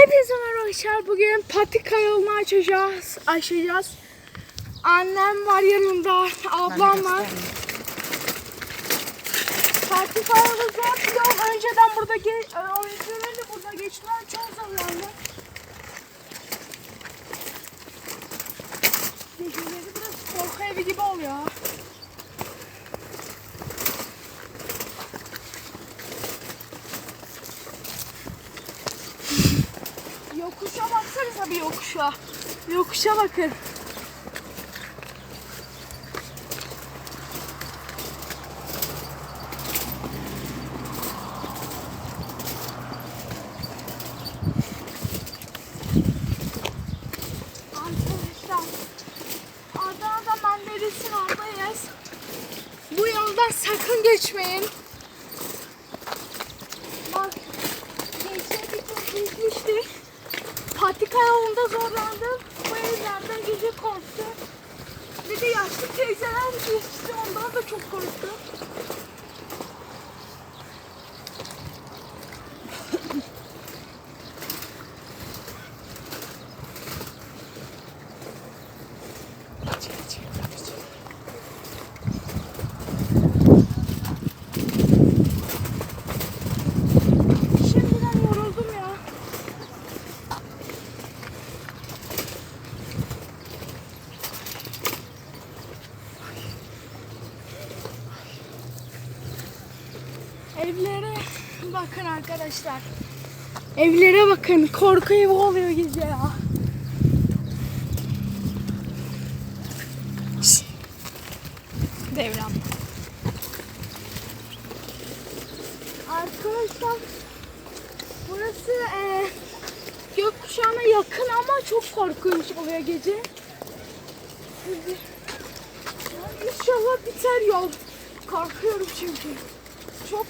Hepinize merhaba arkadaşlar. Bugün patika yolunu açacağız. Aşacağız. Annem var yanımda. Ablam var. Patika yolu zor bir yol. Önceden burada ge önceden de burada geçtiler. Çok zorlandı. Geceleri biraz korku evi gibi oluyor. Yokuşa baksanıza bir yokuşa. Yokuşa bakın. Adana'da Menderes'in oradayız. Bu yoldan sakın geçmeyin. Patika yolunda zorlandım. Bu evlerden gece korktum. Bir de yaşlı teyzeler geçti. Ondan da çok korktum. Evlere bakın arkadaşlar. Evlere bakın. Korku evi oluyor gece ya. Devran. Arkadaşlar burası e, gökkuşağına yakın ama çok korkunç oluyor gece. İnşallah biter yol. Korkuyorum çünkü. Çok